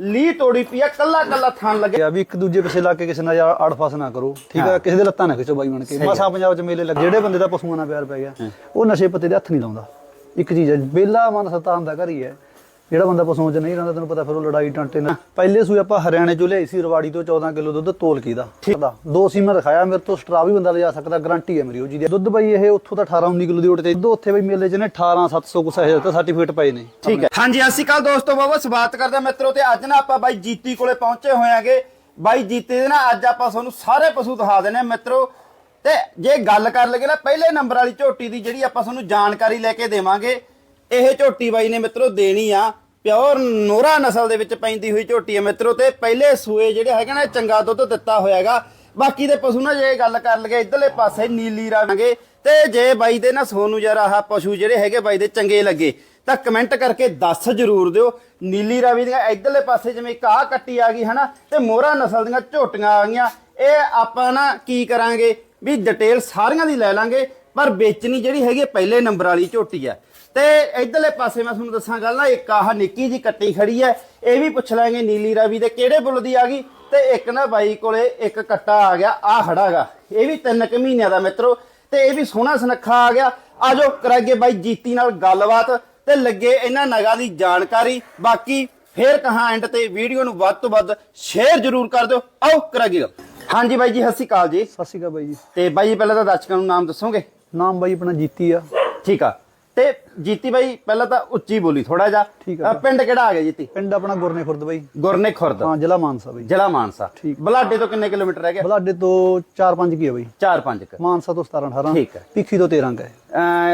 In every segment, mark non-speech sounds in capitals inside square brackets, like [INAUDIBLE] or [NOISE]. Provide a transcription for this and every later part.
ਲੀ ਤੋੜੀ ਪਈ ਆ ਕੱਲਾ ਕੱਲਾ ਥਣ ਲੱਗਿਆ ਵੀ ਇੱਕ ਦੂਜੇ ਪਿੱਛੇ ਲੱਗ ਕੇ ਕਿਸੇ ਨਾਲ ਯਾਰ ਅੜਫਸ ਨਾ ਕਰੋ। ਠੀਕ ਆ ਕਿਸੇ ਦੇ ਲੱਤਾਂ ਨਾ ਖਿੱਚੋ ਬਾਈ ਬਣ ਕੇ। ਮਸਾ ਪੰਜਾਬ ਚ ਮੇਲੇ ਲੱਗ ਜਿਹੜੇ ਬੰਦੇ ਦਾ ਪਸ਼ੂਆਂ ਨਾਲ ਪਿਆਰ ਪੈ ਗਿਆ ਉਹ ਨਸ਼ੇ ਪੱਤੇ ਦੇ ਹੱਥ ਨਹੀਂ ਲਾਉਂਦਾ। ਇੱਕ ਚੀਜ਼ ਹੈ ਬੇਲਾ ਮਨ ਸਤਾਨ ਦਾ ਘਰ ਹੀ ਹੈ। ਜਿਹੜਾ ਬੰਦਾ ਪਸ਼ੂਆਂ ਚ ਨਹੀਂ ਰਹਿੰਦਾ, ਤੈਨੂੰ ਪਤਾ ਫਿਰ ਉਹ ਲੜਾਈ ਟਾਂਟੇ ਨਾਲ। ਪਹਿਲੇ ਸੂਏ ਆਪਾਂ ਹਰਿਆਣੇ ਚੋਂ ਲਿਆਈ ਸੀ, ਰਵਾੜੀ ਤੋਂ 14 ਕਿਲੋ ਦੁੱਧ ਤੋਲ ਕੀ ਦਾ। ਠੀਕ ਦਾ ਦੋ ਸੀਮਾ ਦਿਖਾਇਆ ਮੇਰੇ ਤੋਂ ਸਟਰਾ ਵੀ ਬੰਦਾ ਲਿਜਾ ਸਕਦਾ ਗਾਰੰਟੀ ਹੈ ਮੇਰੀ ਉਹ ਜੀ ਦੀ ਦੁੱਧ ਬਾਈ ਇਹ ਉੱਥੋਂ ਤਾਂ 18 19 ਕਿਲੋ ਦੀ ਉੱਟ ਤੇ। ਉੱਥੇ ਬਈ ਮੇਲੇ ਚ ਨੇ 18 700 ਕੁਛ ਹੈ ਤਾਂ ਸਰਟੀਫਿਕੇਟ ਪਏ ਨੇ। ਠੀਕ ਹੈ ਹਾਂਜੀ, ਸਤਿ ਸ਼੍ਰੀ ਅਕਾਲ ਦੋਸਤੋ ਬਾਬਾ ਸਵਾਗਤ ਕਰਦੇ ਹਾਂ ਮਿੱਤਰੋ ਤੇ ਅੱਜ ਨਾ ਆਪਾਂ ਬਾਈ ਜੀਤੀ ਕੋਲੇ ਪਹੁੰਚੇ ਹੋਏ ਆਂਗੇ ਬਾਈ ਜੀਤੇ ਦੇ ਨਾ ਅੱਜ ਆਪਾਂ ਤੁਹਾਨੂੰ ਸਾਰੇ ਪਸ਼ੂ ਦਿਖਾ ਦੇਣੇ ਆ ਮਿੱਤਰੋ। ਤੇ ਜੇ ਗੱਲ ਕਰ ਲਗੇ ਨਾ, ਪਹਿਲੇ ਨੰਬਰ ਵਾਲੀ ਝੋਟੀ ਦੀ ਜਿਹੜੀ ਆਪਾਂ ਤੁਹਾਨੂੰ ਜਾਣਕਾਰੀ ਲੈ ਕੇ ਦੇਵਾਂਗੇ। ਇਹ ਝੋਟੀ ਬਾਈ ਨੇ ਮਿੱਤਰੋ ਦੇਣੀ ਆ। ਪਿਓਰ ਨੋਰਾ ਨਸਲ ਦੇ ਵਿੱਚ ਪੈਂਦੀ ਹੋਈ ਝੋਟੀ ਹੈ ਮਿੱਤਰੋ ਤੇ ਪਹਿਲੇ ਸੂਏ ਜਿਹੜੇ ਹੈਗੇ ਨਾ, ਚੰਗਾ ਦੁੱਧ ਦਿੱਤਾ ਹੋਇਆਗਾ। ਬਾਕੀ ਦੇ ਪਸ਼ੂ ਨਾ ਜੇ ਗੱਲ ਕਰ ਲਗੇ ਇਧਰਲੇ ਪਾਸੇ ਨੀਲੀ ਰਾਵਾਂਗੇ ਤੇ ਜੇ ਬਾਈ ਦੇ ਨਾ ਸੋਨੂੰ ਯਾਰ ਆਹ ਪਸ਼ੂ ਜਿਹੜੇ ਹੈਗੇ ਬਾਈ ਦੇ ਚੰਗੇ ਲੱਗੇ, ਤਾਂ ਕਮੈਂਟ ਕਰਕੇ ਦੱਸ ਜਰੂਰ ਦਿਓ। ਨੀਲੀ ਰਾਵੀ ਦੀਆਂ ਇਧਰਲੇ ਪਾਸੇ ਜਿਵੇਂ ਕਾਹ ਕੱਟੀ ਆ ਗਈ, ਹਨਾ? ਤੇ ਮੋਹਰਾ ਨਸਲ ਦੀਆਂ ਝੋਟੀਆਂ ਆ ਗਈਆਂ। ਇਹ ਆਪਾਂ ਨਾ ਕੀ ਕਰਾਂਗੇ? ਵੀ ਡਿਟੇਲ ਸਾਰੀਆਂ ਦੀ ਲੈ ਲਾਂਗੇ, ਪਰ ਵੇਚਣੀ ਜਿਹੜੀ ਹੈਗੀ ਪਹਿਲੇ ਨੰਬਰ ਵਾਲੀ ਝੋਟੀ ਆ। ਤੇ ਇਧਰਲੇ ਪਾਸੇ ਮੈਂ ਤੁਹਾਨੂੰ ਦੱਸਾਂ ਗੱਲ ਨਾ ਇੱਕ ਆਹ ਨਿੱਕੀ ਜੀ ਕੱਟੀ ਖੜੀ ਹੈ ਇਹ ਵੀ ਪੁੱਛ ਲਾਂਗੇ ਨੀਲੀ ਰਾਵੀ ਦੇ ਕਿਹੜੇ ਬੁੱਲ ਦੀ ਆ ਗਈ। ਤੇ ਇੱਕ ਨਾ ਬਾਈ ਕੋਲੇ ਇੱਕ ਕੱਟਾ ਆ ਗਿਆ ਆ ਖੜਾਗਾ ਇਹ ਵੀ ਤਿੰਨ ਕੁ ਮਹੀਨਿਆਂ ਦਾ ਮਿੱਤਰੋ ਤੇ ਇਹ ਵੀ ਸੋਹਣਾ ਸੁਨੱਖਾ ਆ ਗਿਆ। ਆਜੋ ਕਰਾਂਗੇ ਬਾਈ ਜੀਤੀ ਨਾਲ ਗੱਲਬਾਤ ਤੇ ਲੱਗੇ ਇਹਨਾਂ ਨਗਾਂ ਦੀ ਜਾਣਕਾਰੀ। ਬਾਕੀ ਫੇਰ ਕਹਾਂ ਐਂਡ ਤੇ ਵੀਡੀਓ ਨੂੰ ਵੱਧ ਤੋਂ ਵੱਧ ਸ਼ੇਅਰ ਜ਼ਰੂਰ ਕਰ ਦਿਓ। ਆਓ ਕਰਾਂਗੇ ਗੱਲ। ਹਾਂਜੀ ਬਾਈ ਜੀ ਸਤਿ ਸ਼੍ਰੀ ਅਕਾਲ ਜੀ। ਸਤਿ ਸ਼੍ਰੀ ਅਕਾਲ ਬਾਈ ਜੀ। ਤੇ ਬਾਈ ਜੀ ਪਹਿਲਾਂ ਤਾਂ ਦਰਸ਼ਕਾਂ ਨੂੰ ਨਾਮ ਦੱਸੋਗੇ? ਨਾਮ ਬਾਈ ਆਪਣਾ ਜੀਤੀ ਆ। ਠੀਕ ਆ। ਤੇ ਜੀਤੀ ਬਾਈ ਪਹਿਲਾਂ ਤਾਂ ਉੱਚੀ ਬੋਲੀ ਥੋੜਾ ਜਿਹਾ। ਪਿੰਡ ਕਿਹੜਾ ਆ ਗਿਆ ਜੀਤੀ? ਪਿੰਡ ਆਪਣਾ ਗੁਰਨੇ ਖੁਰਦ ਬਾਈ। ਗੁਰਨੇ ਖੁਰਦ। ਹਾਂ ਜ਼ਿਲ੍ਹਾ ਮਾਨਸਾ ਬਾਈ। ਜ਼ਿਲ੍ਹਾ ਮਾਨਸਾ। ਠੀਕ। ਬਲਾਡੇ ਤੋਂ ਕਿੰਨੇ ਕਿਲੋਮੀਟਰ ਰਹਿ ਗਿਆ? ਬਲਾਡੇ ਤੋਂ 4-5 ਕੀ ਆ ਬਾਈ? 4-5 ਕ। ਮਾਨਸਾ ਤੋਂ 17-18 ਠੀਕ ਹੈ। ਪਿੱਖੀ ਤੋਂ 13 ਕ ਹੈ।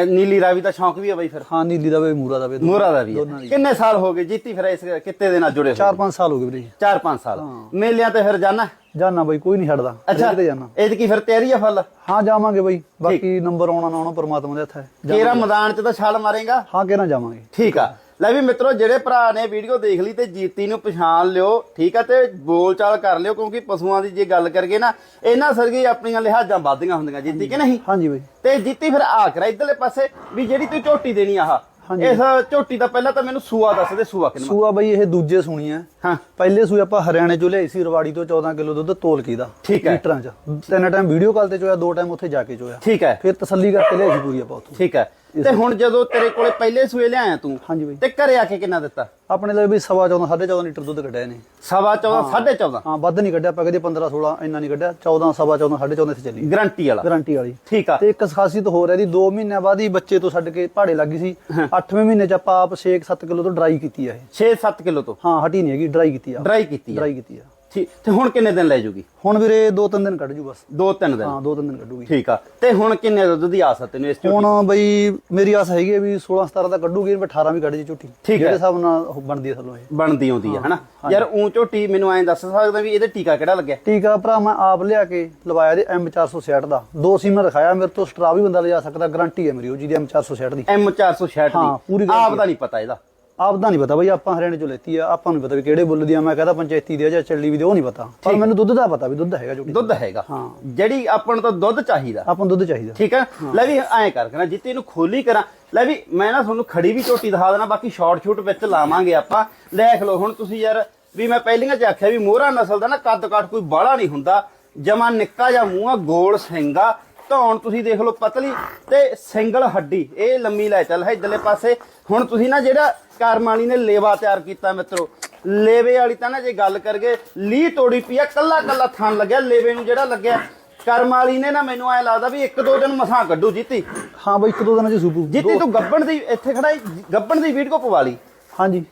ਨੀਲੀ ਰਾਵੀ ਦਾ ਸ਼ੌਂਕ ਵੀ ਆ ਬਾਈ ਫਿਰ। ਹਾਂ ਨੀਲੀ ਦਾ ਵੀ ਮੂਰਾ ਦਾ ਵੀ ਮੋਰਾ ਦਾ ਵੀ ਦੋਨਾਂ ਆ। ਦੀ। ਕਿੰਨੇ ਸਾਲ ਹੋ ਗਏ ਜੀਤੀ ਫਿਰ ਇਸ ਕਿੱਤੇ ਦੇ ਨਾਲ ਜੁੜੇ ਹੋਏ? 4-5 ਸਾਲ ਹੋ ਗਏ ਵੀਰੇ 4-5 ਸਾਲ। ਮੇਲਿਆਂ ਤੇ ਫਿਰ ਜਾਣਾ? ਜਾਨਾ ਬਾਈ ਕੋਈ ਨਹੀਂ ਛੱਡਦਾ। ਕਿਤੇ ਜਾਨਾ। ਇਹਦੀ ਕੀ ਫਿਰ ਤਿਆਰੀ ਆ ਫੁੱਲ? ਹਾਂ ਜਾਵਾਂਗੇ ਬਾਈ। ਬਾਕੀ ਨੰਬਰ ਆਉਣਾ ਨਾ ਆਉਣਾ ਪਰਮਾਤਮਾ ਦੇ ਹੱਥ ਹੈ। ਜਾ- ਕੇਰਾ ਮੈਦਾਨ ਚ ਤਾਂ ਛਾਲ ਮਾਰੇਗਾ? ਹਾਂ ਕਿਹਨਾਂ ਜਾਵਾਂਗੇ। ਠੀਕ ਆ। ਲੈ ਵੀ ਮਿੱਤਰੋ ਜਿਹੜੇ ਭਰਾ ਨੇ ਵੀਡੀਓ ਦੇਖ ਲਈ ਤੇ ਜੀਤੀ ਨੂੰ ਪਛਾਣ ਲਿਓ ਠੀਕ ਆ ਤੇ ਬੋਲਚਾਲ ਕਰ ਲਿਓ ਕਿਉਂਕਿ ਪਸ਼ੂਆਂ ਦੀ ਜੇ ਗੱਲ ਕਰਗੇ ਨਾ ਇਹਨਾਂ ਸਰਗੀ ਆਪਣੀਆਂ ਲਿਹਾਜ਼ਾਂ ਵੱਧਦੀਆਂ ਹੁੰਦੀਆਂ ਜੀਤੀ ਕਿ ਨਹੀਂ? ਹਾਂਜੀ ਬਾਈ। ਤੇ ਜੀਤੀ ਫਿਰ ਆ ਕਰਾ ਇਧਰਲੇ ਪਾਸੇ ਵੀ ਜਿਹੜੀ ਤੂੰ ਝੋਟੀ ਦੇਣੀ ਆਹ। ਇਸ ਝੋਟੀ ਦਾ ਪਹਿਲਾਂ ਤਾਂ ਮੈਨੂੰ ਸੂਆ ਦੱਸ ਦੇ ਸੂਆ ਕਿੰਨਾ? ਸੂਆ ਬਾਈ ਇਹ ਦੂਜੇ ਸੁਣੀ ਆ। ਹਾਂ। ਪਹਿਲੇ ਸੂਏ ਆਪਾਂ ਹਰਿਆਣੇ ਚੋਂ ਲਿਆਈ ਸੀ ਰਵਾੜੀ ਤੋਂ 14 ਕਿਲੋ ਦੁੱਧ ਤੋਲ ਕੀ ਦਾ ਠੀਕ ਹੈ। ਲੀਟਰਾਂ ਚ। ਤਿੰਨ ਟਾਈਮ ਵੀਡੀਓ ਕਾਲ ਤੇ ਚੋਇਆ ਦੋ ਟਾਈਮ ਉੱਥੇ ਜਾ ਕੇ ਚੋਇਆ। ਠੀਕ ਹੈ। ਫਿਰ ਤਸੱਲੀ ਕਰਕੇ ਲਿਆਈ ਸੀ ਪੂਰੀ ਆਪਾਂ ਉੱਥੋਂ। ਠੀਕ ਹੈ। ਤੇ ਹੁਣ ਜਦੋਂ ਤੇਰੇ ਕੋਲੇ ਪਹਿਲੇ ਸੂਏ ਲਿਆਇਆ ਤੂੰ ਹਾਂਜੀ ਬਾਈ। ਤੇ ਘਰੇ ਆ ਕੇ ਕਿੰਨਾ ਦਿੱਤਾ? ਆਪਣੇ ਲਈ ਵੀ ਸਵਾ 14 14.5 ਲੀਟਰ ਦੁੱਧ ਕੱਢਿਆ ਨੇ ਸਵਾ 14 14.5 ਹਾਂ ਵੱਧ ਨਹੀਂ ਕੱਢਿਆ ਆਪਾਂ ਕਦੇ 15 16 ਇੰਨਾ ਨਹੀਂ ਕੱਢਿਆ 14 ਸਵਾ 14 14.5 ਇੱਥੇ ਚੱਲੀ। ਗਰੰਟੀ ਵਾਲਾ। ਗਾਰੰਟੀ ਵਾਲੀ। ਠੀਕ ਆ। ਤੇ ਇੱਕ ਖਾਸੀਅਤ ਹੋਰ ਹੈ ਦੀ 2 ਮਹੀਨਿਆਂ ਬਾਅਦ ਹੀ ਬੱਚੇ ਤੋਂ ਛੱਡ ਕੇ ਪਹਾੜੇ ਲੱਗੀ ਸੀ। 8ਵੇਂ ਮਹੀਨੇ ਚ ਆਪਾਂ ਆਪ 6-7 ਕਿਲੋ ਤੋਂ ਡਰਾਈ ਕੀਤੀ ਆ ਇਹ। 6-7 ਕਿਲੋ ਤੋਂ? ਹਾਂ ਹਟੀ ਨਹੀਂ ਹੈਗੀ ਡਰਾਈ ਕੀਤੀ ਆ। ਡਰਾਈ ਕੀਤੀ ਆ। ਡਰਾਈ ਕੀਤੀ ਆ। ਠੀਕ ਤੇ ਹੁਣ ਕਿੰਨੇ ਦਿਨ ਲੈ ਜੂਗੀ? ਹੁਣ ਵੀਰੇ 2-3 ਦਿਨ ਕੱਢ ਜੂ ਬਸ। ਦੋ ਤਿੰਨ ਦਿਨ? ਹਾਂ 2-3 ਦਿਨ ਕੱਢੂਗੀ। ਠੀਕ ਆ ਤੇ ਹੁਣ ਕਿੰਨੇ ਦੁੱਧ ਦੀ ਆਸ ਆ ਤੈਨੂੰ ਇਸ ਝੋਟੀ ਹੁਣ ਬਈ ਮੇਰੀ ਆਸ ਹੈਗੀ ਹੈ ਵੀ 16-17 ਦਾ ਕੱਢੂਗੀ ਵੀ 18 ਵੀ ਕੱਢ ਜੀ ਝੁੱਟੀ। ਹੈ। ਜਿਹੜੇ ਹਿਸਾਬ ਨਾਲ ਬਣਦੀ ਹੈ ਥੱਲੋਂ ਇਹ। ਬਣਦੀ ਆਉਂਦੀ ਆ ਹਨਾ? ਯਾਰ ਉਂ ਝੋਟੀ ਮੈਨੂੰ ਐਂ ਦੱਸ ਸਕਦਾ ਵੀ ਇਹਦੇ ਟੀਕਾ ਕਿਹੜਾ ਲੱਗਿਆ? ਟੀਕਾ ਭਰਾ ਮੈਂ ਆਪ ਲਿਆ ਕੇ ਲਵਾਇਆ ਦੇ M460 ਦਾ। ਦੋ ਸੀਮਾ ਦਿਖਾਇਆ ਮੇਰੇ ਤੋਂ ਸਟਰਾ ਵੀ ਬੰਦਾ ਲਿਜਾ ਸਕਦਾ ਗਾਰੰਟੀ ਹੈ ਮੇਰੀ ਉਹ ਜੀ ਦੀ। M460 ਦੀ। M466 ਹਾਂ, ਪੂਰੀ ਆਪ ਦਾ ਨਹੀਂ ਪਤਾ ਇਹਦਾ। ਆਪ ਦਾ ਨਹੀਂ ਪਤਾ ਬਈ ਆਪਾਂ ਹਰਿਆਣੇ ਚੋਂ ਲੈਤੀ ਆ ਆਪਾਂ ਨੂੰ ਪਤਾ ਵੀ ਕਿਹੜੇ ਬੁੱਲ ਦੀ ਆ ਮੈਂ ਕਹਦਾ ਪੰਚਾਇਤੀ ਦੀ ਆ ਜਾਂ ਚੱਲੀ ਵੀ ਦੀ ਉਹ ਨਹੀਂ ਪਤਾ। ਪਰ ਮੈਨੂੰ ਦੁੱਧ ਦਾ ਪਤਾ ਵੀ ਦੁੱਧ ਹੈਗਾ ਝੁੱਟੀ ਦੁੱਧ ਹੈਗਾ। ਹਾਂ। ਜਿਹੜੀ ਆਪਾਂ ਨੂੰ ਤਾਂ ਦੁੱਧ ਚਾਹੀਦਾ। ਆਪਾਂ ਨੂੰ ਦੁੱਧ ਚਾਹੀਦਾ। ਠੀਕ ਹੈ। ਲੈ ਵੀ ਐਂ ਕਰ ਕਰਾਂ ਜਿੱਤੇ ਇਹਨੂੰ ਖੋਲੀ ਕਰਾਂ। ਲੈ ਵੀ ਮੈਂ ਨਾ ਤੁਹਾਨੂੰ ਖੜੀ ਵੀ ਝੋਟੀ ਦਿਖਾ ਦੇਣਾ ਬਾਕੀ ਸ਼ਾਰਟ ਸ਼ੂਟ ਵਿੱਚ ਲਾਵਾਂਗੇ ਆਪਾਂ। ਦੇਖ ਲਓ ਹੁਣ ਤੁਸੀਂ ਯਾਰ ਵੀ ਮੈਂ ਪਹਿਲੀਆਂ ਚ ਆਖਿਆ ਵੀ ਮੋਹਰਾ ਨਸਲ ਦਾ ਨਾ ਕੱਦ ਕਾਠ ਕੋਈ ਬਾਹਲਾ ਨਹੀਂ ਹੁੰਦਾ। ਜਮਾ ਨਿੱਕਾ ਜਿਹਾ ਮੂੰਹ ਆ ਗੋਲ ਸਿੰਗਾ। ਧੌਣ ਤੁਸੀਂ ਦੇਖ ਲਓ ਪਤਲੀ ਤੇ ਸਿੰਗਲ ਹੱਡੀ। ਇਹ ਲੰਮੀ ਲੈ ਚੱਲ ਹੈ ਇਧਰਲੇ ਪਾਸੇ। ਹੁਣ ਤੁਸੀਂ ਨਾ ਜਿਹੜਾ ਕਰਮ ਵਾਲੀ ਨੇ ਲੇਵਾ ਤਿਆਰ ਕੀਤਾ ਮਿੱਤਰੋ ਲੇਵੇ ਵਾਲੀ ਤਾਂ ਨਾ ਜੇ ਗੱਲ ਕਰਗੇ ਲੀ ਤੋੜੀ ਪਈ ਆ ਕੱਲਾ ਕੱਲਾ ਥਣ ਲੱਗਿਆ ਲੇਵੇ ਨੂੰ ਜਿਹੜਾ ਲੱਗਿਆ। ਕਰਮ ਵਾਲੀ ਨੇ ਨਾ ਮੈਨੂੰ ਐ ਲੱਗਦਾ ਵੀ ਇੱਕ ਦੋ ਦਿਨ ਮਸਾਂ ਕੱਢੂ ਜੀਤੀ। ਹਾਂ ਬਈ ਇੱਕ ਦੋ ਦਿਨਾਂ ਚ ਸੂਪੂ ਜੀਤੀ ਤੂੰ ਗੱਬਣ ਦੀ ਇੱਥੇ ਖੜਾ ਈ, ਗੱਬਣ ਦੀ ਵੀਡੀਓ ਪਵਾ ਲਈ। ਹਾਂਜੀ।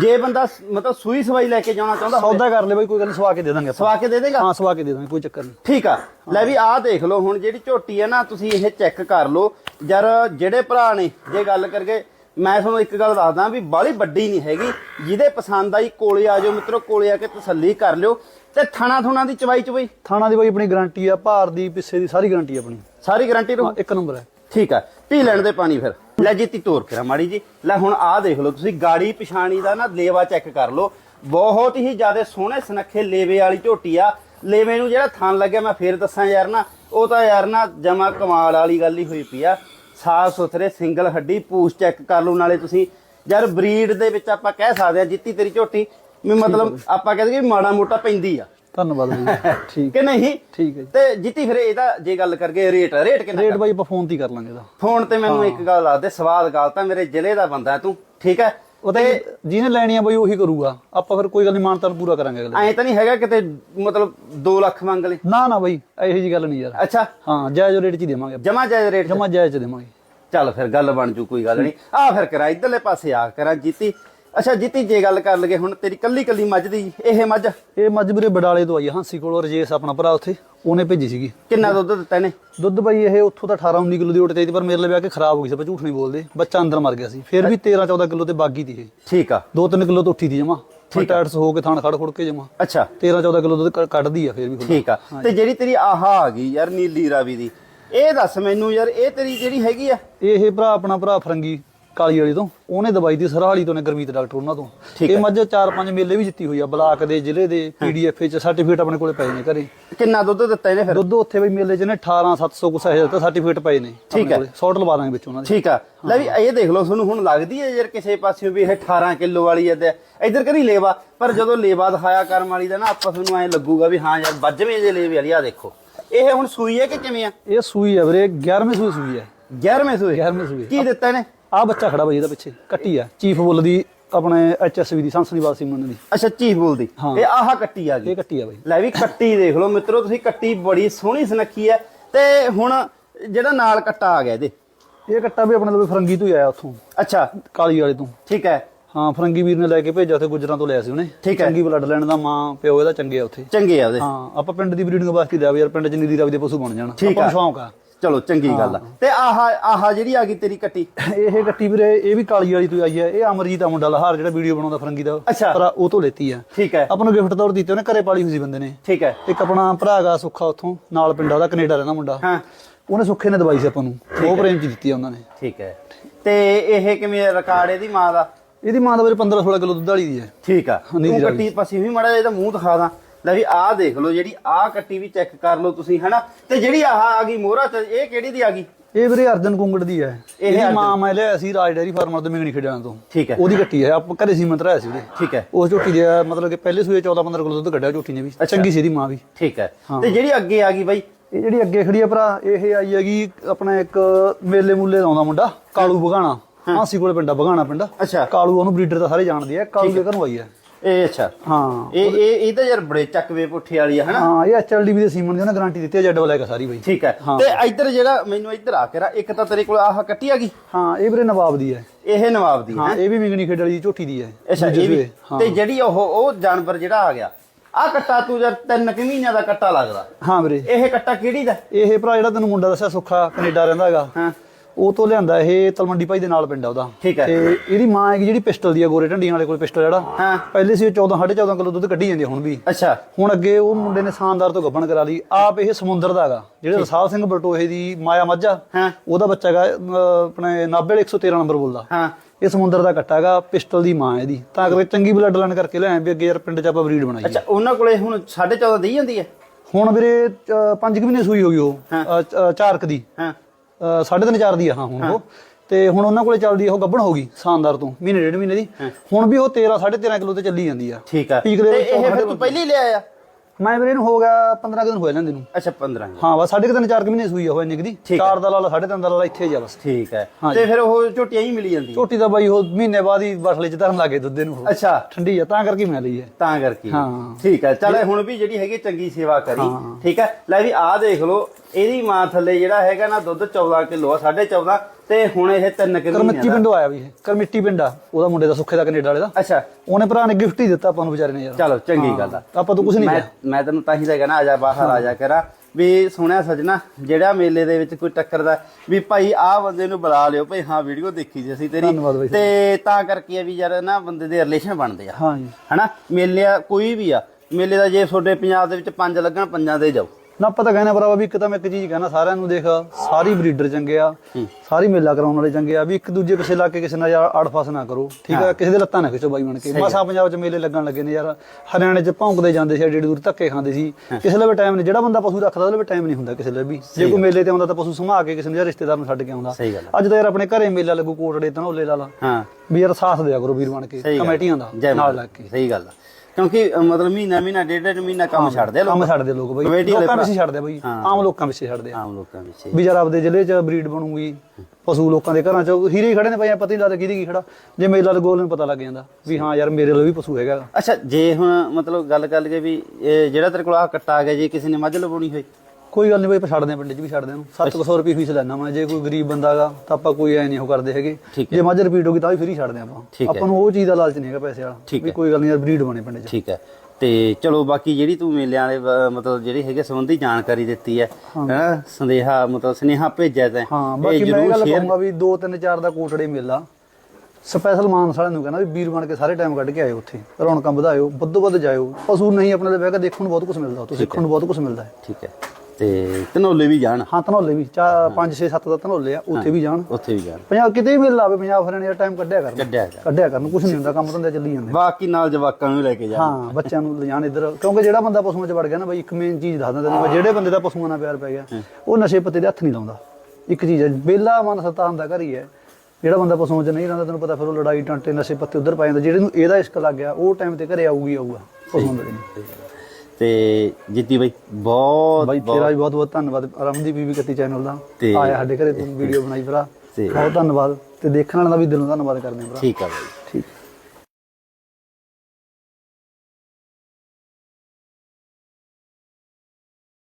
ਜੇ ਬੰਦਾ ਸ- ਮਤਲਬ ਸੂਈ ਸਵਾਈ ਲੈ ਕੇ ਜਾਣਾ ਚਾਹੁੰਦਾ ਹੋਵੇ ਸੌਦਾ ਕਰ ਲੈ ਬਈ ਕੋਈ ਗੱਲ ਨੀ, ਸਵਾ ਕੇ ਦੇ ਦਾਂਗੇ ਆਪਾਂ। ਸਵਾ ਕੇ ਦੇ ਦੇਗਾ? ਹਾਂ ਸਵਾ ਕੇ ਦੇ ਦਾਂਗੇ ਕੋਈ ਚੱਕਰ ਨਹੀਂ ਠੀਕ ਆ। ਲੈ ਵੀ ਆਹ ਦੇਖ ਲਓ ਹੁਣ ਜਿਹੜੀ ਝੋਟੀ ਹੈ ਨਾ ਤੁਸੀਂ ਇਹ ਚੈੱਕ ਕਰ ਲਓ। ਯਾਰ ਜਿਹੜੇ ਭਰਾ ਨੇ ਜੇ ਗੱਲ ਕਰਗੇ ਮੈਂ ਤੁਹਾਨੂੰ ਇੱਕ ਗੱਲ ਦੱਸਦਾ ਵੀ ਬਾਹਲੀ ਵੱਡੀ ਨਹੀਂ ਹੈਗੀ। ਜਿਹਦੇ ਪਸੰਦ ਆਈ ਕੋਲੇ ਆ ਜਾਓ ਮਿੱਤਰੋ ਕੋਲੇ ਆ ਕੇ ਤਸੱਲੀ ਕਰ ਲਿਓ। ਤੇ ਥਣਾ ਥੁਣਾ ਦੀ ਚਵਾਈ ਚਵਾਈ? ਥਾਣਾ ਦੀ ਬਈ ਆਪਣੀ ਗਾਰੰਟੀ ਆ ਭਾਰ ਦੀ ਪਿੱਛੇ ਦੀ ਸਾਰੀ ਗਾਰੰਟੀ ਆਪਣੀ। ਸਾਰੀ ਗਾਰੰਟੀ ਰਹੂ। ਹਾਂ ਇੱਕ ਨੰਬਰ ਹੈ। ਠੀਕ ਆ ਪੀ ਲੈਣ ਦੇ ਪਾਣੀ ਫਿਰ। ਲੈ ਜੀਤੀ ਤੋਰ ਕਰਾ ਮਾੜੀ ਜੀ। ਲੈ ਹੁਣ ਆਹ ਦੇਖ ਲਓ ਤੁਸੀਂ ਗਾੜੀ ਪਛਾਣੀ ਦਾ ਨਾ ਲੇਵਾ ਚੈੱਕ ਕਰ ਲਓ। ਬਹੁਤ ਹੀ ਜ਼ਿਆਦਾ ਸੋਹਣੇ ਸੁਨੱਖੇ ਲੇਵੇ ਵਾਲੀ ਝੋਟੀ ਆ। ਲੇਵੇ ਨੂੰ ਜਿਹੜਾ ਥਣ ਲੱਗਿਆ ਮੈਂ ਫੇਰ ਦੱਸਾਂ ਯਾਰ ਨਾ ਉਹ ਤਾਂ ਯਾਰ ਨਾ ਜਮਾ ਕਮਾਲ ਵਾਲੀ ਗੱਲ ਹੀ ਹੋਈ ਪਈ ਆ। ਸਾਫ਼ ਸੁਥਰੇ ਸਿੰਗਲ ਹੱਡੀ ਪੂਛ ਚੈੱਕ ਕਰ ਲਓ ਨਾਲੇ ਤੁਸੀਂ। ਯਾਰ ਬਰੀਡ ਦੇ ਵਿੱਚ ਆਪਾਂ ਕਹਿ ਸਕਦੇ ਆ ਜਿੱਤੀ ਤੇਰੀ ਝੋਟੀ ਵੀ ਮਤਲਬ ਆਪਾਂ ਕਹਿੰਦੇ ਕਿ ਮਾੜਾ ਮੋਟਾ ਪੈਂਦੀ ਆ। ਧੰਨਵਾਦ ਬਾਈ। [LAUGHS] ਠੀਕ। ਕਿ ਨਹੀਂ? ਠੀਕ ਹੈ ਜੀ। ਤੇ ਜਿੱਤੀ ਫਿਰ ਇਹਦਾ ਜੇ ਗੱਲ ਕਰਗੇ ਰੇਟ ਰੇਟ ਕਿੰਨਾ ਰੇਟ ਬਾਈ ਆਪਾਂ ਫੋਨ ਤੇ ਹੀ ਕਰ ਲਾਂਗੇ ਇਹਦਾ। ਫੋਨ ਤੇ ਮੈਨੂੰ ਇੱਕ ਗੱਲ ਦੱਸ ਸਵਾਦ ਗੱਲ ਤਾਂ ਮੇਰੇ ਜ਼ਿਲ੍ਹੇ ਦਾ ਬੰਦਾ ਹੈ ਤੂੰ ਠੀਕ ਹੈ? ਉਹ ਤਾਂ ਜਿਹਨੇ ਲੈਣੀ ਆ ਬਾਈ ਉਹੀ ਕਰੂਗਾ। ਆਪਾਂ ਫਿਰ ਕੋਈ ਗੱਲ ਨਹੀਂ ਮਾਨਤਾਨ ਪੂਰਾ ਕਰਾਂਗੇ ਅਗਲੇ ਐਂ ਤਾਂ ਨਹੀਂ ਹੈਗਾ ਕਿਤੇ ਮਤਲਬ 2 ਲੱਖ ਮੰਗ ਲੈ ਨਾ ਨਾ ਬਾਈ ਇਹੋ ਜੀ ਗੱਲ ਨਹੀਂ ਯਾਰ। ਅੱਛਾ। ਹਾਂ ਜਾਇਜ਼ ਰੇਟ ਚ ਹੀ ਦੇਵਾਂਗੇ ਜਮਾ ਜਾਇਜ਼ ਰੇਟ ਜਮਾ ਜਾਇਜ਼ ਚ ਦੇਵਾਂਗੇ। ਚੱਲ ਫਿਰ ਗੱਲ ਬਣ ਜੂ ਕੋਈ ਗੱਲ ਨਹੀਂ। ਆ ਫਿਰ ਕਰਾ ਇਧਰਲੇ ਪਾਸੇ ਆ ਕਰਾਂ ਜੀਤੀ। ਅੱਛਾ ਜੀਤੀ ਜੇ ਗੱਲ ਕਰ ਲਗੇ ਹੁਣ ਤੇਰੀ ਕੱਲੀ ਕੱਲੀ ਮੱਝ ਦੀ ਇਹ ਮੱਝ? ਇਹ ਮੱਝ ਵੀਰੇ ਬਡਾਲੇ ਤੋਂ ਆਈ ਆ, ਹਾਂਸੀ ਕੋਲੋਂ ਰਜੇਸ਼ ਆਪਣਾ ਭਰਾ ਉੱਥੇ ਉਹਨੇ ਭੇਜੀ ਸੀਗੀ। ਕਿੰਨਾ ਦੁੱਧ ਦਿੱਤਾ ਇਹਨੇ? ਦੁੱਧ ਬਾਈ ਇਹ ਉੱਥੋਂ ਤਾਂ 18 19 ਕਿਲੋ ਦੀ ਉੱਟ ਚਾਹੀਦੀ ਪਰ ਮੇਰੇ ਲਈ ਆ ਕੇ ਖਰਾਬ ਹੋ ਗਈ ਸੀ ਆਪਾਂ ਝੂਠ ਨਹੀਂ ਬੋਲਦੇ। ਬੱਚਾ ਅੰਦਰ ਮਰ ਗਿਆ ਸੀ ਫਿਰ ਵੀ 13 14 ਕਿਲੋ ਤੇ ਬਾਗੀ ਤੀ ਇਹ। ਠੀਕ ਆ। 2-3 ਕਿਲੋ ਤੋਂ ਉੱਠੀ ਦੀ ਜਮਾ। ਟਾਇਟਸ ਹੋ ਕੇ ਥਾਣ ਖੜ ਖੁੜ ਕੇ ਜਮਾ। ਅੱਛਾ। 13 14 ਕਿਲੋ ਦੁੱਧ ਕੱਢਦੀ ਆ ਫਿਰ ਵੀ। ਠੀਕ ਆ। ਤੇ ਜਿਹੜੀ ਤੇਰੀ ਆਹਾ ਆ ਗਈ ਯਾਰ ਨੀਲੀ ਰਾਵੀ ਦੀ ਇਹ ਦੱਸ ਮੈਨੂੰ ਯਾਰ ਇਹ ਤੇਰੀ ਜਿਹੜੀ ਹੈਗੀ ਆ? ਇਹ ਭਰਾ ਆਪਣਾ ਭਰਾ ਫਰੰਗੀ। ਕਾਲੀ ਵਾਲੀ ਤੋਂ ਉਹਨੇ ਦਵਾਈ ਦੀ ਸਰਾਲੀ ਤੋਂ ਨੇ ਗਰਮੀਤ ਡਾਕਟਰ ਉਹਨਾਂ ਤੋਂ। ਠੀਕ ਇਹ ਮੱਝ ਚਾਰ ਪੰਜ ਮੇਲੇ ਵੀ ਜਿੱਤੀ ਹੋਈ ਆ ਬਲਾਕ ਦੇ ਜ਼ਿਲ੍ਹੇ ਦੇ ਪੀਡੀਐਫ ਚ ਸਰਟੀਫਿਕੇਟ ਆਪਣੇ ਕੋਲੇ ਪਏ ਨੇ ਘਰੇ। ਕਿੰਨਾ ਦੁੱਧ ਦਿੱਤਾ ਇਹਨੇ ਫਿਰ? ਦੁੱਧ ਉੱਥੇ ਬਈ ਮੇਲੇ ਚ ਨੇ 18 700 ਕੁਛ ਹੈ ਤਾਂ ਸਰਟੀਫਿਕੇਟ ਪਏ ਨੇ ਠੀਕ ਹੈ। ਸ਼ਾਰਟ ਲਵਾ ਦਾਂਗੇ ਵਿੱਚ ਉਹਨਾਂ ਦੇ। ਠੀਕ ਆ। ਲੈ ਵੀ ਇਹ ਦੇਖ ਲਓ ਤੁਹਾਨੂੰ ਹੁਣ ਲੱਗਦੀ ਹੈ ਯਾਰ ਕਿਸੇ ਪਾਸਿਓਂ ਵੀ ਇਹ 18 ਕਿਲੋ ਵਾਲੀ ਹੈ ਤੇ ਇੱਧਰ ਕਰੀ ਲੇਵਾ ਪਰ ਜਦੋਂ ਲੇਵਾ ਦਿਖਾਇਆ ਕਰਮ ਵਾਲੀ ਦਾ ਨਾ ਆਪਾਂ ਤੁਹਾਨੂੰ ਐਂ ਲੱਗੂਗਾ ਵੀ ਹਾਂ ਯਾਰ ਵੱਜਵੇਂ ਜੇ ਲੇਵੇ ਵਾਲੀ ਆ ਦੇਖੋ। ਇਹ ਹੁਣ ਸੂਈ ਹੈ ਕਿ ਕਿਵੇਂ ਆ? ਇਹ ਸੂਈ ਹੈ ਵੀਰੇ 11ਵੀਂ ਸੂਈ ਸੂਈ ਹੈ 11ਵੇਂ ਸੂਈ। 11ਵੀਂ ਸੂਈ ਕੀ ਦਿੱਤਾ ਇਹਨੇ? ਆ ਬੱਚਾ ਖੜਾ ਬਈ ਇਹਦਾ ਪਿੱਛੇ ਕੱਟੀ ਆ। ਚੀਫ ਬੁੱਲ ਦੀ ਆਪਣੇ ਐਚਐਸਵੀ ਦੀ ਸੰਸਨੀ ਵਾਸੀ ਮੰਨ ਦੀ। ਅੱਛਾ ਚੀਫ ਬੋਲਦੀ ਹਾਂ। ਇਹ ਆਹ ਕੱਟੀ ਆ ਗਈ ਇਹ ਕੱਟੀ ਆ ਬਈ। ਲੈ ਵੀ ਕੱਟੀ ਦੇਖ ਲਓ ਮਿੱਤਰੋ ਤੁਸੀਂ ਕੱਟੀ ਬੜੀ ਸੋਹਣੀ ਸੁਨੱਖੀ ਹੈ ਤੇ ਹੁਣ ਜਿਹੜਾ ਨਾਲ ਕੱਟਾ ਆ ਗਿਆ ਇਹਦੇ? ਇਹ ਕੱਟਾ ਵੀ ਆਪਣੇ ਲਈ ਫਰੰਗੀ ਤੋਂ ਹੀ ਆਇਆ ਉੱਥੋਂ। ਅੱਛਾ। ਕਾਲੀ ਵਾਲੇ ਤੋਂ। ਠੀਕ ਹੈ। ਹਾਂ ਫਰੰਗੀ ਵੀਰ ਨੇ ਲੈ ਕੇ ਭੇਜਿਆ ਉੱਥੇ ਗੁਜਰਾਂ ਤੋਂ ਲਿਆ ਸੀ ਉਹਨੇ। ਠੀਕ ਹੈ। ਚੰਗੀ ਬਲੱਡ ਲੈਣ ਦਾ ਮਾਂ ਪਿਓ ਇਹਦਾ ਚੰਗੇ ਆ ਉੱਥੇ। ਚੰਗੇ ਆ ਉਹਦੇ। ਹਾਂ ਆਪਾਂ ਪਿੰਡ ਦੀ ਬਰੀਡਿੰਗ ਵਾਸਤੇ ਲਿਆ ਵੀ ਯਾਰ ਪਿੰਡ ਚ ਨੀਲੀ ਰਾਵੀ ਦੇ ਪਸ਼ੂ ਬਣ ਜਾਣ। ਠੀਕ ਆਪਾਂ ਆ। ਨੂੰ ਸ਼ੌਂਕ ਆ। ਚਲੋ ਚੰਗੀ ਗੱਲ ਆ। ਤੇ ਆਹ ਆਹ ਜਿਹੜੀ ਆ ਗਈ ਤੇਰੀ ਕੱਟੀ? ਇਹ ਕੱਟੀ ਵੀਰੇ ਇਹ ਵੀ ਕਾਲੀ ਵਾਲੀ ਤੋਂ ਆਈ ਹੈ ਇਹ ਅਮਰਜੀਤ ਆ ਮੁੰਡਾ ਲਹਾਰ ਜਿਹੜਾ ਵੀਡੀਓ ਬਣਾਉਂਦਾ ਫਰੰਗੀ ਦਾ। ਪਰ ਉਹ ਤੋਂ ਲੈਤੀ ਆ। ਠੀਕ ਹੈ। ਆਪਾਂ ਨੂੰ ਗਿਫਟ ਤੌਰ ਦਿੱਤੇ ਉਹਨੇ ਘਰੇ ਪਾਲੀ ਹੋਈ ਸੀ ਬੰਦੇ ਨੇ। ਠੀਕ ਹੈ। ਇੱਕ ਆਪਣਾ ਭਰਾ ਗਾ ਸੁੱਖਾ ਉੱਥੋਂ ਨਾਲ ਪਿੰਡਾ ਉਹਦਾ ਕੈਨੇਡਾ ਰਹਿੰਦਾ ਮੁੰਡਾ। ਹਾਂ। ਉਹਨੇ ਸੁੱਖੇ ਨੇ ਦਵਾਈ ਸੀ ਆਪਾਂ ਨੂੰ। ਉਹ ਪ੍ਰੇਮ ਚ ਦਿੱਤੀ ਆ ਉਹਨਾਂ ਨੇ। ਠੀਕ ਹੈ। ਤੇ ਇਹ ਕਿਵੇਂ ਰਿਕਾਰਡ ਇਹਦੀ ਮਾਂ ਦਾ? ਇਹਦੀ ਮਾਂ ਦਾ ਵੀਰੇ 15 16 ਕਿਲੋ ਦੁੱਧ ਵਾਲੀ ਦੀ ਹੈ। ਠੀਕ ਆ। ਰਾਵੀ। ਕੱਟੀ ਪਾਸੇ ਵੀ ਮੜਾ ਇਹਦਾ ਮੂੰਹ ਦਿਖਾ ਦਾਂ। ਲੈ ਵੀ ਆਹ ਦੇਖ ਲਓ ਜਿਹੜੀ ਆਹ ਕੱਟੀ ਵੀ ਚੈੱਕ ਕਰ ਲਓ ਤੁਸੀਂ ਹਨਾ? ਤੇ ਜਿਹੜੀ ਆਹ ਆ ਗਈ ਮੋਹਰਾ ਚ ਇਹ ਕਿਹੜੀ ਦੀ ਆ ਗਈ? ਇਹ ਵੀਰੇ ਅਰਜਨ ਕੁੰਗੜ ਦੀ ਹੈ। ਇਹ ਮਾਂ ਮੈਂ ਲਿਆ ਸੀ ਰਾਜ ਡੈਰੀ ਫਾਰਮਰ ਤੋਂ ਮਿੰਗਣੀ ਖੇਡਾਂ ਤੋਂ। ਠੀਕ ਹੈ। ਉਹਦੀ ਕੱਟੀ ਹੈ ਆਪਾਂ ਘਰੇ ਸੀਮੰਤ ਰਾਇਆ ਸੀ ਉਹਦੇ ਠੀਕ ਹੈ। ਉਸ ਝੋਟੀ ਦੇ ਮਤਲਬ ਕਿ ਪਹਿਲੇ ਸੂਏ 14 15 ਕਿਲੋ ਦੁੱਧ ਕੱਢਿਆ ਝੋਟੀ ਨੇ ਵੀ। ਚੰਗੀ ਸੀ ਇਹਦੀ ਮਾਂ ਵੀ। ਠੀਕ ਹੈ। ਤੇ ਜਿਹੜੀ ਅੱਗੇ ਆ ਗਈ ਬਾਈ? ਇਹ ਜਿਹੜੀ ਅੱਗੇ ਖੜੀ ਆ ਭਰਾ ਇਹ ਆਈ ਹੈਗੀ ਆਪਣਾ ਇੱਕ ਮੇਲੇ ਮੂਲੇ ਦਾ ਆਉਂਦਾ ਮੁੰਡਾ ਕਾਲੂ ਬਗਾਣਾ ਹਾਂਸੀ ਕੋਲੇ ਪਿੰਡਾ ਬਗਾਣਾ ਪਿੰਡ। ਅੱਛਾ। ਕਾਲੂ ਉਹਨੂੰ ਬਰੀਡਰ ਤਾਂ ਸਾਰੇ ਜਾਣਦੇ ਆ ਕਾਲੂ ਦੇ ਘਰੋਂ ਆਈ ਹੈ। ਇਹ ਅੱਛਾ। ਹਾਂ। ਇਹ ਇਹ ਇਹ ਤਾਂ ਯਾਰ ਬੜੇ ਚੱਕਵੇ ਪੁੱਠੇ ਵਾਲੀ ਆ ਹਨਾ? ਹਾਂ ਇਹ ਐਚਐਲਡੀ ਵੀ ਦੇ ਸੀਮਨ ਦੀ ਉਹਨੇ ਗਾਰੰਟੀ ਦਿੱਤੀ ਹੈ ਜੱਡ ਵਾਲਾ ਹੈਗਾ ਸਾਰੀ ਬਈ। ਠੀਕ ਹੈ। ਤੇ ਇੱਧਰ ਜਿਹੜਾ ਮੈਨੂੰ ਇੱਧਰ ਆ ਕੇ ਰਾ ਇੱਕ ਤਾਂ ਤੇਰੇ ਕੋਲ ਆਹ ਕੱਟੀ ਆ ਗਈ ਹਾਂ ਇਹ ਵੀਰੇ ਨਵਾਬ ਦੀ ਹੈ। ਇਹ ਨਵਾਬ ਦੀ ਹਾਂ ਇਹ ਵੀ ਮਿੰਗਣੀ ਖੇਡ ਵਾਲੀ ਝੋਟੀ ਦੀ ਹੈ। ਅੱਛਾ ਦੂਜੇ ਇਹ ਵੀ। ਸੂਏ, ਹਾਂ। ਤੇ ਜਿਹੜੀ ਉਹ ਉਹ ਜਾਨਵਰ ਜਿਹੜਾ ਆ ਗਿਆ ਆ ਕੱਟਾ ਤੂੰ ਯਾਰ ਤਿੰਨ ਕੁ ਮਹੀਨਿਆਂ ਦਾ ਕੱਟਾ ਲੱਗਦਾ। ਹਾਂ ਵੀਰੇ। ਇਹ ਕੱਟਾ ਕਿਹੜੀ ਦਾ? ਇਹ ਭਰਾ ਜਿਹੜਾ ਤੈਨੂੰ ਮੁੰਡਾ ਦੱਸਿਆ ਸੁੱਖਾ ਕੈਨੇਡਾ ਰਹਿੰਦਾ ਹੈਗਾ। ਹਾਂ। ਉਹ ਤੋਂ ਲਿਆਂਦਾ ਇਹ ਤਲਮੰਡੀ ਭਾਈ ਦੇ ਨਾਲ ਪਿੰਡ ਆ ਉਹਦਾ। ਠੀਕ ਹੈ। ਤੇ ਇਹਦੀ ਮਾਂ ਹੈਗੀ ਜਿਹੜੀ ਪਿਸਟਲ ਦੀ ਆ ਗੋਰੇ ਢੰਡੀਆਂ ਵਾਲੇ ਕੋਲ ਪਿਸਟਲ ਜਿਹੜਾ। ਪਹਿਲੇ ਸੀ 14 14.5 ਕਿਲੋ ਦੁੱਧ ਕੱਢੀ ਜਾਂਦੀ ਹੁਣ ਵੀ। ਅੱਛਾ। ਹੁਣ ਅੱਗੇ ਉਹ ਮੁੰਡੇ ਨੇ ਸ਼ਾਨਦਾਰ ਤੋਂ ਗੱਭਣ ਕਰਾ ਲਈ। ਆਪ ਇਹ ਸਮੁੰਦਰ ਦਾ ਹੈਗਾ। ਜਿਹੜੇ ਰਸਾਲ ਸਿੰਘ ਬਲਟੋਹੇ ਦੀ ਮਾਇਆ ਮੱਝਾ ਉਹਦਾ ਬੱਚਾ ਹੈਗਾ ਆਪਣੇ ਨਾਭੇ ਵਾਲੇ 113 ਨੰਬਰ ਬੋਲਦਾ ਹਾਂ। ਇਹ ਸਮੁੰਦਰ ਦਾ ਕੱਟਾ ਹੈਗਾ ਪਿਸਟਲ ਦੀ ਮਾਂ ਇਹਦੀ। ਤਾਂ ਕਰਕੇ ਚੰਗੀ ਬਲੱਡ ਲਾਈਨ ਕਰਕੇ ਲਿਆਏ ਵੀ ਅੱਗੇ ਯਾਰ ਪਿੰਡ 'ਚ ਆਪਾਂ ਬਰੀਡ ਬਣਾਈ ਅੱਛਾ ਉਹਨਾਂ ਕੋਲੇ ਹੁਣ 14.5 ਦੇਈ ਜਾਂਦੀ ਹੈ? ਹੁਣ ਵੀਰੇ ਅਹ, ਪੰਜ ਕੁ ਮਹੀਨੇ ਸੂਈ ਹੋ ਗਈ ਉਹ ਅਹ, ਅਹ, ਚਾਰ ਕੁ ਦੀ ਹਾਂ ਅਹ, ਸਾਢੇ ਤਿੰਨ ਚਾਰ ਦੀ ਆ ਹਾਂ ਹੁਣ ਉਹ। ਤੇ ਹੁਣ ਉਹਨਾਂ ਕੋਲੇ ਚੱਲਦੀ ਉਹ ਗੱਭਣ ਹੋ ਗਈ ਸ਼ਾਨਦਾਰ ਤੋਂ ਮਹੀਨੇ ਡੇਢ ਮਹੀਨੇ ਦੀ। ਹੁਣ ਵੀ ਉਹ 13 13.5 ਕਿਲੋ ਤੇ ਚੱਲੀ ਜਾਂਦੀ ਆ। ਠੀਕ ਆ। ਦੇ ਇਹ ਫਿਰ ਤੂੰ ਪਹਿਲੀ ਲਿਆ ਆ ਮੈਂ ਵੀਰੇ ਨੂੰ ਹੋ ਗਿਆ 15 ਕੁ ਦਿਨ ਹੋਏ ਲੈਂਦੇ ਨੂੰ। ਅੱਛਾ 15 ਹਾਂ ਬਸ ਸਾਢੇ ਕੁ ਤਿੰਨ ਚਾਰ ਕੁ ਮਹੀਨੇ ਸੂਈ ਹੋਏ ਨਿਕਦੀ ਠੀਕ ਚਾਰ ਦਾ ਲਾਲਾ ਸਾਢੇ ਤਿੰਨ ਦਾ ਲਾਲਾ ਇੱਥੇ ਆ ਬਸ। ਠੀਕ ਹੈ। ਤੇ ਫਿਰ ਉਹ ਝੋਟੀਆਂ ਹੀ ਮਿਲੀ ਜਾਂਦੀ ਝੋਟੀ ਦਾ ਬਾਈ ਉਹ ਮਹੀਨੇ ਬਾਅਦ ਹੀ ਬਸਲੇ ਚ ਧਰਨ ਲੱਗੇ ਦੁੱਧ ਨੂੰ ਉਹ। ਅੱਛਾ। ਠੰਡੀ ਆ ਤਾਂ ਕਰਕੇ ਮੈਂ ਲਈ ਹੈ। ਤਾਂ ਕਰਕੇ। ਹਾਂ। ਠੀਕ ਹੈ। ਚੱਲ ਹੁਣ ਵੀ ਜਿਹੜੀ ਹੈਗੀ ਚੰਗੀ ਸੇਵਾ ਕਰੀ। ਠੀਕ ਹੈ। ਲੈ ਵੀ ਆਹ ਦੇਖ ਲਓ ਇਹਦੀ ਮਾਂ ਥੱਲੇ ਜਿਹੜਾ ਹੈਗਾ ਨਾ ਦੁੱਧ 14 ਕਿਲੋ ਆ 14.5 ਤੇ ਹੁਣ ਇਹ 3 ਕਿਲੋ ਕਰਮਿੱਟੀ ਪਿੰਡੋਂ ਆਇਆ ਵੀ ਇਹ ਕਰਮਿੱਟੀ ਪਿੰਡ ਆ ਉਹਦਾ ਮੁੰਡੇ ਦਾ ਸੁੱਖੇ ਦਾ ਕੈਨੇਡਾ ਵਾਲੇ ਦਾ। ਅੱਛਾ। ਉਹਨੇ ਭਰਾ ਨੇ ਗਿਫਟ ਹੀ ਦਿੱਤਾ ਆਪਾਂ ਨੂੰ ਵਿਚਾਰੇ ਨੇ ਯਾਰ। ਚਲੋ ਚੰਗੀ ਗੱਲ ਆ। ਆਪਾਂ ਤੋਂ ਕੁਝ ਨਹੀਂ ਮੈਂ ਮੈਂ ਤੈਨੂੰ ਤਾਂ ਹੀ ਤਾਂ ਕਹਿਣਾ ਆ ਜਾ ਬਾਹਰ ਆ ਜਾ ਕਰਾ। ਵੀ ਸੁਣਿਆ ਸਜਣਾ ਜਿਹੜਾ ਮੇਲੇ ਦੇ ਵਿੱਚ ਕੋਈ ਟੱਕਰਦਾ ਵੀ ਭਾਈ ਆਹ ਬੰਦੇ ਨੂੰ ਬੁਲਾ ਲਿਓ ਭਾਈ ਹਾਂ ਵੀਡੀਓ ਦੇਖੀ ਸੀ ਅਸੀਂ ਤੇਰੀ। ਤੇ ਤਾਂ ਕਰਕੇ ਵੀ ਯਾਰ ਨਾ ਬੰਦੇ ਦੇ ਰਿਲੇਸ਼ਨ ਬਣਦੇ ਆ। ਹਾਂ ਹਨਾ? ਮੇਲੇ ਕੋਈ ਵੀ ਆ। ਮੇਲੇ ਦਾ ਜੇ ਤੁਹਾਡੇ ਪੰਜਾਬ ਦੇ ਵਿੱਚ ਪੰਜ ਲੱਗਣ ਪੰਜਾਂ ਦੇ ਜਾਓ। ਨਾ ਪਤਾ ਕਹਿੰਦਾ ਭਰਾਵਾ ਵੀ ਇੱਕ ਤਾਂ ਮੈਂ ਇੱਕ ਚੀਜ਼ ਕਹਿਣਾ ਸਾਰਿਆਂ ਨੂੰ ਦੇਖ ਸਾਰੀ ਬਰੀਡਰ ਚੰਗੇ ਆ ਸਾਰੀ ਮੇਲਾ ਕਰਾਉਣ ਵਾਲੇ ਚੰਗੇ ਆ ਵੀ ਇੱਕ ਦੂਜੇ ਪਿੱਛੇ ਲੱਗ ਕੇ ਕਿਸੇ ਨਾਲ ਯਾਰ ਅੜਫਸ ਨਾ ਕਰੋ ਠੀਕ ਆ? ਕਿਸੇ ਦੇ ਲੱਤਾਂ ਨਾ ਖਿੱਚੋ ਬਾਈ ਬਣ ਕੇ। ਮਸਾ ਪੰਜਾਬ 'ਚ ਮੇਲੇ ਲੱਗਣ ਲੱਗੇ ਨੇ ਯਾਰ ਹਰਿਆਣੇ 'ਚ ਭੌਂਕਦੇ ਜਾਂਦੇ ਸੀ ਏਡੀ ਦੂਰ ਧੱਕੇ ਖਾਂਦੇ ਸੀ। ਕਿਸੇ ਲਈ ਵੀ ਟਾਈਮ ਨਹੀਂ ਜਿਹੜਾ ਬੰਦਾ ਪਸ਼ੂ ਰੱਖਦਾ ਉਹਦੇ ਲਈ ਟਾਈਮ ਨਹੀਂ ਹੁੰਦਾ ਕਿਸੇ ਲਈ ਵੀ। ਜੇ ਕੋਈ ਮੇਲੇ ਤੇ ਆਉਂਦਾ ਤਾਂ ਪਸ਼ੂ ਸਮਾ ਕੇ ਕਿਸੇ ਨੂੰ ਜਾਂ ਰਿਸ਼ਤੇਦਾਰ ਨੂੰ ਛੱਡ ਕੇ ਆਉਂਦਾ। ਅੱਜ ਤਾਂ ਯਾਰ ਆਪਣੇ ਘਰੇ ਮੇਲਾ ਲੱਗੂ ਕੋਟੜੇ ਧਨੌਲੇ ਲਾ ਲਾ। ਹਾਂ। ਵੀ ਯਾਰ ਸਾਥ ਦਿਆ ਕਰੋ ਵੀਰ ਬਣ ਕੇ। ਕਮੇਟੀਆਂ ਦਾ ਨਾਲ ਲੱਗ ਕੇ। ਸਹੀ ਗੱਲ ਆ। ਕਿਉਂਕਿ ਅ, ਮਤਲਬ ਮਹੀਨਾ ਮਹੀਨਾ ਡੇਢ ਡੇਢ ਮਹੀਨਾ ਕੰਮ ਛੱਡਦੇ ਆ ਲੋਕ। ਕੰਮ ਛੱਡਦੇ ਲੋਕ ਬਈ। ਕਮੇਟੀ ਵਾਲੇ ਲੋਕਾਂ ਛੱਡਦੇ ਬਈ। ਹਾਂ। ਆਮ ਲੋਕਾਂ ਵਿੱਚ ਛੱਡਦੇ ਆ। ਆਮ ਲੋਕਾਂ ਵਿੱਚ ਵੀ ਯਾਰ ਆਪਦੇ ਜ਼ਿਲ੍ਹੇ 'ਚ ਬਰੀਡ ਬਣੂਗੀ ਪਸ਼ੂ ਲੋਕਾਂ ਦੇ ਘਰਾਂ 'ਚ ਹੀਰੇ ਹੀ ਖੜੇ ਨੇ ਪਈ ਪਤਾ ਹੀ ਨਹੀਂ ਲੱਗਦਾ ਕਿਹਦੀ ਕੀ ਖੜਾ। ਜੇ ਮੇਲਾ ਲਗੋਲ ਨੂੰ ਪਤਾ ਲੱਗ ਜਾਂਦਾ ਵੀ ਹਾਂ ਯਾਰ ਮੇਰੇ ਲਈ ਵੀ ਪਸ਼ੂ ਹੈਗਾ। ਅੱਛਾ ਜੇ ਹੁਣ ਮਤਲਬ ਗੱਲ ਕਰ ਲਈਏ ਵੀ ਇਹ ਜਿਹੜਾ ਤੇਰੇ ਕੋਲ ਆ ਕੱਟਾ ਆ ਗਿਆ ਜੇ ਕਿਸੇ ਨੇ ਮੱਝ ਲਵਾਉਣੀ ਹੋਈ ਕੋਈ ਗੱਲ ਨਹੀਂ ਬਈ ਆਪਾਂ ਛੱਡਦੇ ਆ ਪਿੰਡ 'ਚ ਵੀ ਛੱਡਦੇ ਆ 700 ਰੁਪਏ ਫੀਸ ਲੈਣਾ ਮੈਂ। ਜੇ ਕੋਈ ਗਰੀਬ ਬੰਦਾ ਹੈਗਾ ਤਾਂ ਆਪਾਂ ਕੋਈ ਐ ਨਹੀਂ ਉਹ ਕਰਦੇ ਹੈਗੇ। ਠੀਕ ਜੇ ਮੱਝ ਰਿਪੀਟ ਹੋ ਗਈ ਤਾਂ ਵੀ ਫ੍ਰੀ ਛੱਡਦੇ ਆ ਆਪਾਂ। ਠੀਕ ਹੈ। ਆਪਾਂ ਨੂੰ ਉਹ ਚੀਜ਼ ਦਾ ਲਾਲਚ ਨਹੀਂ ਹੈਗਾ ਪੈਸੇ ਵਾਲਾ ਠੀਕ ਵੀ ਹੈ। ਕੋਈ ਗੱਲ ਨਹੀਂ ਯਾਰ ਬਰੀਡ ਬਣੇ ਪਿੰਡ 'ਚ। ਠੀਕ ਹੈ। ਤੇ ਚਲੋ ਬਾਕੀ ਜਿਹੜੀ ਤੂੰ ਮੇਲਿਆਂ ਵਾਲੇ ਮਤਲਬ ਜਿਹੜੀ ਹੈਗੇ ਸੰਬੰਧੀ ਜਾਣਕਾਰੀ ਦਿੱਤੀ ਹੈ ਹੈਨਾ? ਸੰਦੇਹਾ ਮਤਲਬ ਸੁਨੇਹਾ ਭੇਜਿਆ ਤੈਂ। ਹਾਂ ਇਹ ਬਾਕੀ ਮੈਂ ਇਹ ਗੱਲ share- ਕਹੂੰਗਾ ਵੀ 2 3 4 ਦਾ ਕੋਟੜੇ ਮੇਲਾ। ਸਪੈਸ਼ਲ ਮਾਨਸ ਵਾਲਿਆਂ ਨੂੰ ਕਹਿੰਦਾ ਵੀ ਵੀਰ ਬਣ ਕੇ ਸਾਰੇ ਟਾਈਮ ਕੱਢ ਕੇ ਆਇਓ ਉੱਥੇ। ਰੌਣਕਾਂ ਵਧਾਇਓ ਵੱਧੋ ਵੱਧ ਜਾਇਓ। ਪਸ਼ੂ ਨਹੀਂ ਆਪਣੇ ਲਈ ਬਹਿ ਕੇ ਦੇਖਣ ਨੂੰ ਬਹੁਤ ਕੁਝ ਮਿਲਦਾ ਉੱਥੇ ਸਿੱਖਣ ਨੂੰ ਬਹੁਤ ਕੁਝ ਮਿਲਦਾ ਹੈ। ਠੀਕ ਹੈ। ਤੇ ਧਨੌਲੇ ਵੀ ਜਾਣ। ਹਾਂ ਧਨੌਲੇ ਵੀ 5 6 7 ਦਾ ਧਨੌਲੇ ਆ ਉੱਥੇ ਵੀ ਜਾਣ। ਉੱਥੇ ਵੀ ਜਾਣ। ਪੰਜਾਬ ਕਿਤੇ ਵੀ ਮੇਲਾ ਆਵੇ ਪੰਜਾਬ ਹਰਿਆਣੇ ਦਾ ਟਾਈਮ ਕੱਢਿਆ ਕਰਨ। ਕੱਢਿਆ ਕੱਢਿਆ ਕਰਨ ਕੁਝ ਨਹੀਂ ਹੁੰਦਾ ਕੰਮ ਧੰਦੇ ਚੱਲੀ ਜਾਂਦੇ। ਬਾਕੀ ਨਾਲ ਜਵਾਕਾਂ ਨੂੰ ਲੈ ਕੇ ਜਾ ਹਾਂ ਬੱਚਿਆਂ ਨੂੰ ਲਿਜਾਣ ਇੱਧਰ ਕਿਉਂਕਿ ਜਿਹੜਾ ਬੰਦਾ ਪਸ਼ੂਆਂ 'ਚ ਵੜ ਗਿਆ ਨਾ ਬਈ ਇੱਕ ਮੇਨ ਚੀਜ਼ ਦੱਸ ਦਿੰਦਾ ਮੈਂ, ਜਿਹੜੇ ਬੰਦੇ ਦਾ ਪਸ਼ੂਆਂ ਨਾਲ ਪਿਆਰ ਪੈ ਗਿਆ ਉਹ ਨਸ਼ੇ ਪੱਤੇ ਦੇ ਹੱਥ ਨਹੀਂ ਲਾਉਂਦਾ। ਇੱਕ ਚੀਜ਼ ਹੈ ਬੇਲਾ ਮਨ ਸਤਾਨ ਦਾ ਘਰ ਹੀ ਹੈ। ਜਿਹੜਾ ਬੰਦਾ ਪਸ਼ੂਆਂ 'ਚ ਨਹੀਂ ਰਹਿੰਦਾ ਤੈਨੂੰ ਪਤਾ ਫਿਰ ਉਹ ਲੜਾਈ ਟਾਂਟੇ ਨਸ਼ੇ ਪੱਤੇ ਉਧਰ ਪੈ ਜਾਂਦਾ। ਜਿਹੜੇ ਨੂੰ ਇਹਦਾ ਇਸ਼ਕ ਲੱਗ ਗਿਆ ਉਹ ਟਾਈਮ ਤੇ ਘਰੇ ਆਊਗੀ ਆਊਗਾ ਪਸ਼ੂਆਂ ਦੇ ਨਹੀਂ ਤੇ ਜਿੱਤੀ ਬਾਈ ਬਹੁਤ ਬਾਈ ਤੇਰਾ ਵੀ ਬਹੁਤ ਬਹੁਤ ਧੰਨਵਾਦ ਰਮਦੀ ਬੀਬੀ ਕੱਤੀ ਚੈਨਲ ਦਾ। ਆਇਆ ਸਾਡੇ ਘਰੇ ਤੂੰ ਵੀਡੀਓ ਬਣਾਈ ਭਰਾ। ਬਹੁਤ ਧੰਨਵਾਦ ਤੇ ਦੇਖਣ ਵਾਲਿਆਂ ਦਾ ਵੀ ਦਿਲੋਂ ਧੰਨਵਾਦ ਕਰਦੇ ਹਾਂ ਭਰਾ। ਠੀਕ ਆ ਬਾਈ।